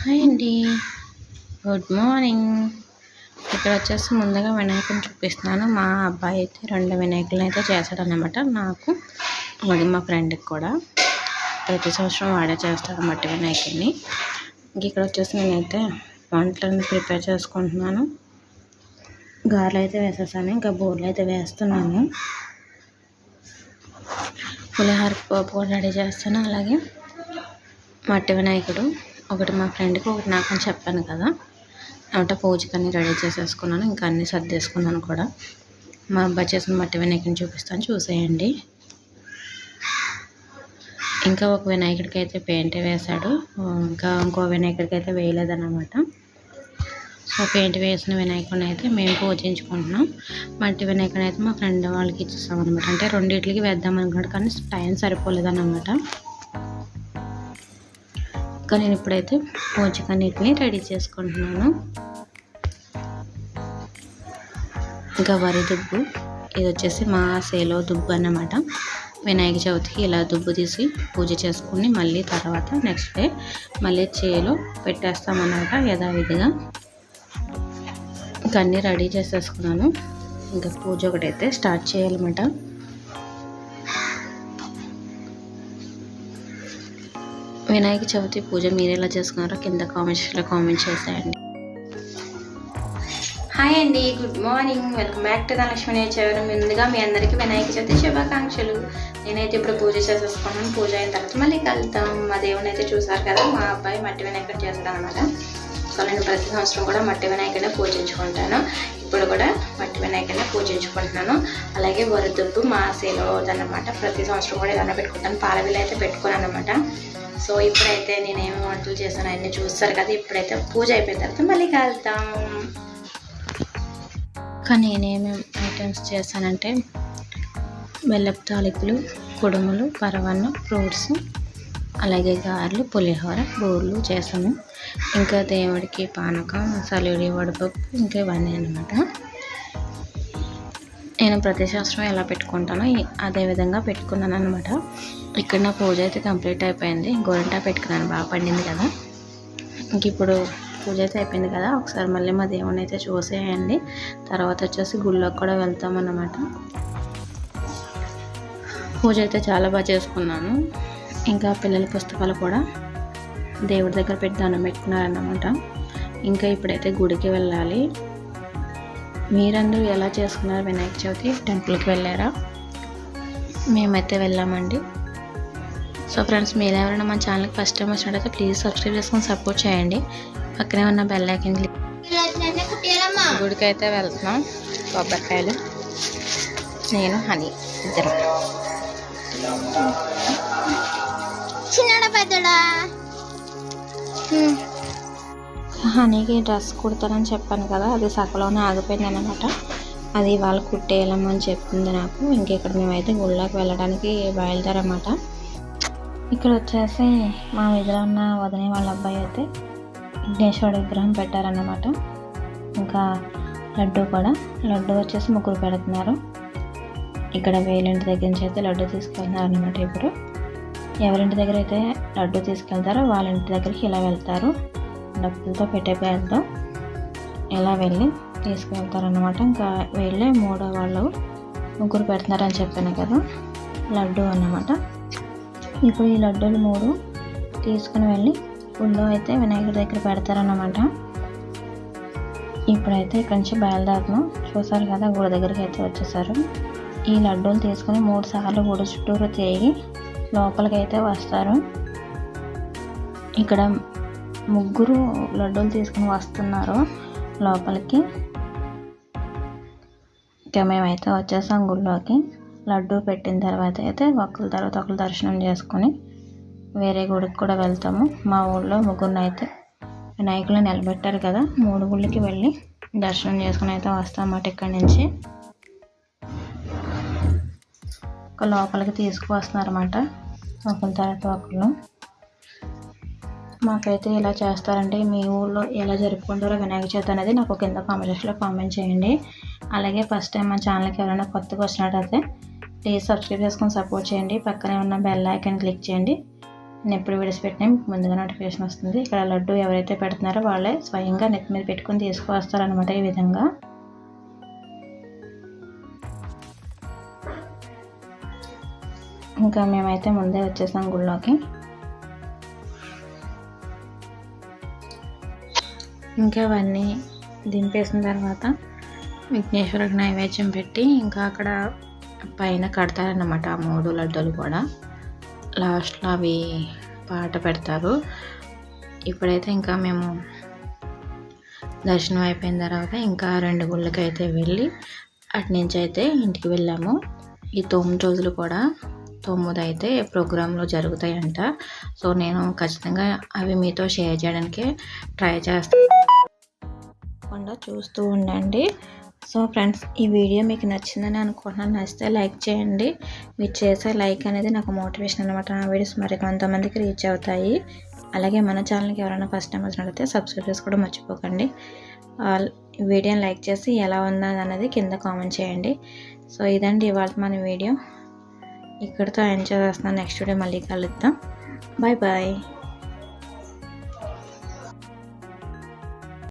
Hi అండి. Good morning ఇక్కడ వచ్చేసి ముందుగా వినాయకుని చూపిస్తున్నాను. మా అబ్బాయి అయితే రెండు వినాయకులను అయితే చేశాడనమాట నాకు అలాగే మా ఫ్రెండ్కి కూడా. ప్రతి సంవత్సరం వాడే చేస్తాడు మట్టి వినాయకుడిని ఇక్కడ వచ్చేసి నేనైతే వంటలను ప్రిపేర్ చేసుకుంటున్నాను. గారెలు అయితే వేసేసాను. ఇంకా బోర్లు అయితే వేస్తున్నాను. పులిహార పప్పు కూడా రెడీ చేస్తాను. అలాగే మట్టి వినాయకుడు. ఒకటి మా ఫ్రెండ్కి ఒకటి నాకు అని చెప్పాను కదా. అంటే పూజకి అన్ని రెడీ చేసేసుకున్నాను. ఇంకా అన్నీ సర్దేసుకున్నాను కూడా. మా అబ్బాయి చేసిన మట్టి వినాయకుని చూపిస్తాను. చూసేయండి. ఇంకా ఒక వినాయకుడికి అయితే పెయింట్ వేశాడు ఇంకా ఇంకో వినాయకుడికి అయితే వేయలేదన్నమాట. సో పెయింట్ వేసిన వినాయకుడిని అయితే మేము పూజించుకుంటున్నాం. మట్టి వినాయకుడిని అయితే మా ఫ్రెండ్ వాళ్ళకి ఇచ్చేస్తాం అనమాట అంటే రెండింటికి వేద్దాం అనుకున్నాడు కానీ టైం సరిపోలేదన్నమాట. ఇంకా నేను ఇప్పుడైతే పూజకన్నిటిని రెడీ చేసుకుంటున్నాను. ఇంకా వరి దుబ్బు ఇది వచ్చేసి మా సేలో దుబ్బు అన్నమాట. వినాయక చవితికి ఇలా దుబ్బు తీసి పూజ చేసుకుని మళ్ళీ తర్వాత నెక్స్ట్ డే మళ్ళీ చేలో పెట్టేస్తామన్నమాట యథావిధిగా. ఇంకా అన్నీ రెడీ చేసేసుకున్నాను. ఇంకా పూజ ఒకటైతే స్టార్ట్ చేయాలన్నమాట. వినాయక చవితి పూజ మీరు ఎలా చేసుకున్నారో కింద కామెంట్స్లో కామెంట్ చేసేయండి. హాయ్ అండి good morning welcome back to Dhanalakshmi nature ముందుగా మీ అందరికీ వినాయక చవితి శుభాకాంక్షలు. నేనైతే ఇప్పుడు పూజ చేసేసుకున్నాను. పూజ అయిన తర్వాత మళ్ళీ కలుద్దాం. మా దేవుని అయితే చూసారు కదా మా అబ్బాయి మట్టి వినాయకుడు చేస్తాను అనమాట సో నేను ప్రతి సంవత్సరం కూడా మట్టి వినాయకుడిని పూజించుకుంటాను. ఇప్పుడు కూడా మట్టి వినాయకుడిని పూజించుకుంటున్నాను. అలాగే వరదుబ్బు మా సేలో అనమాట ప్రతి సంవత్సరం కూడా ఏదైనా పెట్టుకుంటాను. పాలవిలు అయితే పెట్టుకున్నాను అనమాట సో ఇప్పుడైతే నేనేమి వంటలు చేశాను అన్నీ చూస్తారు కదా ఇప్పుడైతే పూజ అయిపోయిన తర్వాత మళ్ళీ కలుద్దాం. కానీ నేనేమి ఐటమ్స్ చేశానంటే బెల్లపు తాలికలు కుడుములు పరవన్నం ఫ్రూట్స్ అలాగే గారెలు పులిహోర బూర్లు చేసాము ఇంకా దేవుడికి పానకం సలిడి వడపప్పు ఇంకా ఇవన్నీ అనమాట నేను ప్రతి ఎలా పెట్టుకుంటానో అదే విధంగా పెట్టుకున్నాను అనమాట ఇక్కడ నా పూజ అయితే కంప్లీట్ అయిపోయింది. గోరంటా పెట్టుకున్నాను. బాగా పండింది కదా. ఇంక ఇప్పుడు పూజ అయితే అయిపోయింది కదా. ఒకసారి మళ్ళీ మా దేవుని అయితే చూసేయండి. తర్వాత వచ్చేసి గుళ్ళోకి కూడా వెళ్తామన్నమాట పూజ అయితే చాలా బాగా చేసుకున్నాను. ఇంకా పిల్లల పుస్తకాలు కూడా దేవుడి దగ్గర పెట్టి దండం పెట్టుకున్నారన్నమాట. ఇంకా ఇప్పుడైతే గుడికి వెళ్ళాలి. మీరందరూ ఎలా చేసుకున్నారు వినాయక చవితి? టెంపుల్కి వెళ్ళారా? మేమైతే వెళ్ళామండి. సో ఫ్రెండ్స్ మీరు ఎవరైనా మా ఛానల్కి ఫస్ట్ టైం వచ్చినట్టయితే ప్లీజ్ సబ్స్క్రైబ్ చేసుకొని సపోర్ట్ చేయండి. పక్కనే ఉన్న బెల్ ఐకన్ క్లిక్ గుడికి అయితే వెళ్తున్నాం. కొబ్బరికాయలు నేను హనీ ఇద్దరు. చిన్నడా పెద్దడా? హనీకి డ్రెస్ కుడతానని చెప్పాను కదా అది సకలోనే ఆగిపోయింది అనమాట అది వాళ్ళు కుట్టేయాలమ్మని చెప్పింది నాకు. ఇంక ఇక్కడ మేమైతే గుళ్ళకి వెళ్ళడానికి బయలుదేరమాట ఇక్కడ వచ్చేసి మా వీధిలో ఉన్న వదిన వాళ్ళ అబ్బాయి అయితే విఘ్నేశ్వరుడు విగ్రహం పెట్టారన్నమాట. ఇంకా లడ్డు కూడా. లడ్డు వచ్చేసి ముగ్గురు పెడుతున్నారు. ఇక్కడ వేలింటి దగ్గర నుంచి అయితే లడ్డు తీసుకెళ్తున్నారు అనమాట ఇప్పుడు. ఎవరింటి దగ్గర అయితే లడ్డు తీసుకెళ్తారో వాళ్ళ ఇంటి దగ్గరికి ఇలా వెళ్తారు. డబ్బులతో పెట్టే పేరుతో ఇలా వెళ్ళి తీసుకెళ్తారనమాట ఇంకా వెళ్ళి మూడో వాళ్ళు ముగ్గురు పెడుతున్నారని చెప్పాను కదా లడ్డు అన్నమాట. ఇప్పుడు ఈ లడ్డూలు మూడు తీసుకుని వెళ్ళి గుళ్ళో అయితే వినాయకుడి దగ్గర పెడతారన్నమాట. ఇప్పుడైతే ఇక్కడి నుంచి బయలుదేరుతున్నాం. చూసారు కదా గుడి దగ్గరికి అయితే వచ్చేసారు. ఈ లడ్డూలు తీసుకుని మూడు సార్లు గుడి చుట్టూరు తిరిగి లోపలికి అయితే వస్తారు. ఇక్కడ ముగ్గురు లడ్డూలు తీసుకుని వస్తున్నారు లోపలికి. ఇంకా మేమైతే వచ్చేసాం గుళ్ళోకి. లడ్డు పెట్టిన తర్వాత అయితే ఒకరి తర్వాత ఒకరు దర్శనం చేసుకొని వేరే గుడికి కూడా వెళ్తాము. మా ఊళ్ళో ముగ్గురిని అయితే వినాయకులు నిలబెట్టారు కదా మూడు గుళ్ళకి వెళ్ళి దర్శనం చేసుకుని అయితే వస్తామన్నమాట ఇక్కడి నుంచి. ఒక లోపలికి తీసుకువస్తున్నారన్నమాట ఒకరి తర్వాత ఒకళ్ళు. మాకైతే ఇలా చేస్తారంటే మీ ఊళ్ళో ఎలా జరుపుకుంటారో వినాయక చవితి అనేది నాకు కింద కామెంట్స్లో కామెంట్ చేయండి. అలాగే ఫస్ట్ టైం మా ఛానల్కి ఎవరైనా కొత్తగా వచ్చినట్టయితే ప్లీజ్ సబ్స్క్రైబ్ చేసుకొని సపోర్ట్ చేయండి. పక్కనే ఉన్న బెల్ ఐకాన్ క్లిక్ చేయండి. నేను ఎప్పుడు వీడియోస్ పెట్టినా మీకు ముందుగా నోటిఫికేషన్ వస్తుంది. ఇక్కడ లడ్డు ఎవరైతే పెడుతున్నారో వాళ్ళే స్వయంగా నెత్తి మీద పెట్టుకొని తీసుకువస్తారనమాట ఈ విధంగా. ఇంకా మేమైతే ముందే వచ్చేసాం గుళ్ళోకి. ఇంకా అవన్నీ దింపేసిన తర్వాత విఘ్నేశ్వరుడికి నైవేద్యం పెట్టి ఇంకా అక్కడ పైన కడతారన్నమాట ఆ మూడు లడ్డూలు కూడా. లాస్ట్లో అవి పాట పెడతారు. ఇప్పుడైతే ఇంకా మేము దర్శనం అయిపోయిన తర్వాత ఇంకా రెండు గుళ్ళకి అయితే వెళ్ళి అటు నుంచి అయితే ఇంటికి వెళ్ళాము. ఈ తొమ్మిది రోజులు కూడా తొమ్మిది అయితే ప్రోగ్రాంలు జరుగుతాయంట. సో నేను ఖచ్చితంగా అవి మీతో షేర్ చేయడానికి ట్రై చేస్తాను తప్పకుండా చూస్తూ ఉండండి. సో ఫ్రెండ్స్ ఈ వీడియో మీకు నచ్చిందని అనుకుంటున్నాను. నచ్చితే లైక్ చేయండి. మీరు చేసే లైక్ అనేది నాకు మోటివేషన్ అనమాట నా వీడియోస్ మరి కొంతమందికి రీచ్ అవుతాయి. అలాగే మన ఛానల్కి ఎవరైనా ఫస్ట్ టైం వచ్చినట్లయితే సబ్స్క్రైబ్ కూడా మర్చిపోకండి. ఈ వీడియోని లైక్ చేసి ఎలా ఉందా అనేది కింద కామెంట్ చేయండి. సో ఇదండి ఇవాళ మన వీడియో. ఇక్కడితో ఎంజాయ్ చేస్తున్నాను నెక్స్ట్ వీడియో మళ్ళీ కలుద్దాం. Bye bye